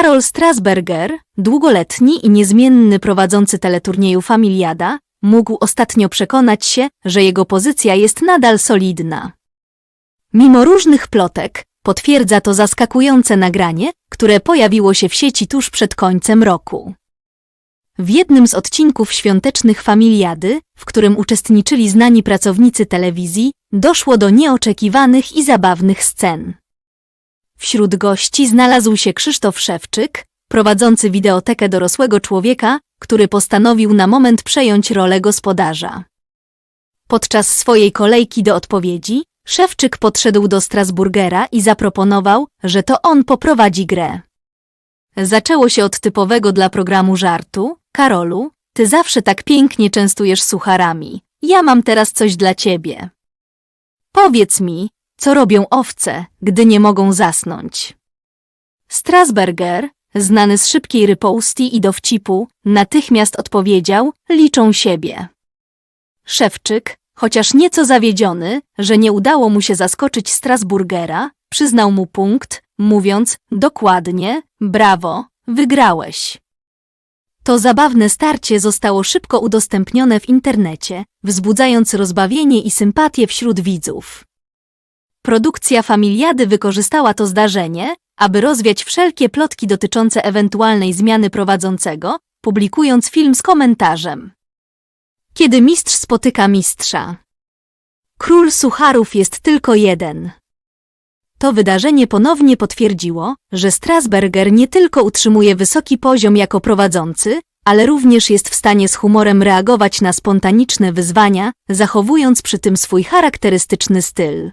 Karol Strasberger, długoletni i niezmienny prowadzący teleturnieju Familiada, mógł ostatnio przekonać się, że jego pozycja jest nadal solidna. Mimo różnych plotek, potwierdza to zaskakujące nagranie, które pojawiło się w sieci tuż przed końcem roku. W jednym z odcinków świątecznych Familiady, w którym uczestniczyli znani pracownicy telewizji, doszło do nieoczekiwanych i zabawnych scen. Wśród gości znalazł się Krzysztof Szewczyk, prowadzący wideotekę dorosłego człowieka, który postanowił na moment przejąć rolę gospodarza. Podczas swojej kolejki do odpowiedzi, Szewczyk podszedł do Strasburgera i zaproponował, że to on poprowadzi grę. Zaczęło się od typowego dla programu żartu. Karolu, ty zawsze tak pięknie częstujesz sucharami. Ja mam teraz coś dla ciebie. Powiedz mi, co robią owce, gdy nie mogą zasnąć. Strasberger, znany z szybkiej rypoustii i dowcipu, natychmiast odpowiedział, liczą siebie. Szewczyk, chociaż nieco zawiedziony, że nie udało mu się zaskoczyć Strasburgera, przyznał mu punkt, mówiąc, dokładnie, brawo, wygrałeś. To zabawne starcie zostało szybko udostępnione w internecie, wzbudzając rozbawienie i sympatię wśród widzów. Produkcja Familiady wykorzystała to zdarzenie, aby rozwiać wszelkie plotki dotyczące ewentualnej zmiany prowadzącego, publikując film z komentarzem. Kiedy mistrz spotyka mistrza. Król sucharów jest tylko jeden. To wydarzenie ponownie potwierdziło, że Strasberger nie tylko utrzymuje wysoki poziom jako prowadzący, ale również jest w stanie z humorem reagować na spontaniczne wyzwania, zachowując przy tym swój charakterystyczny styl.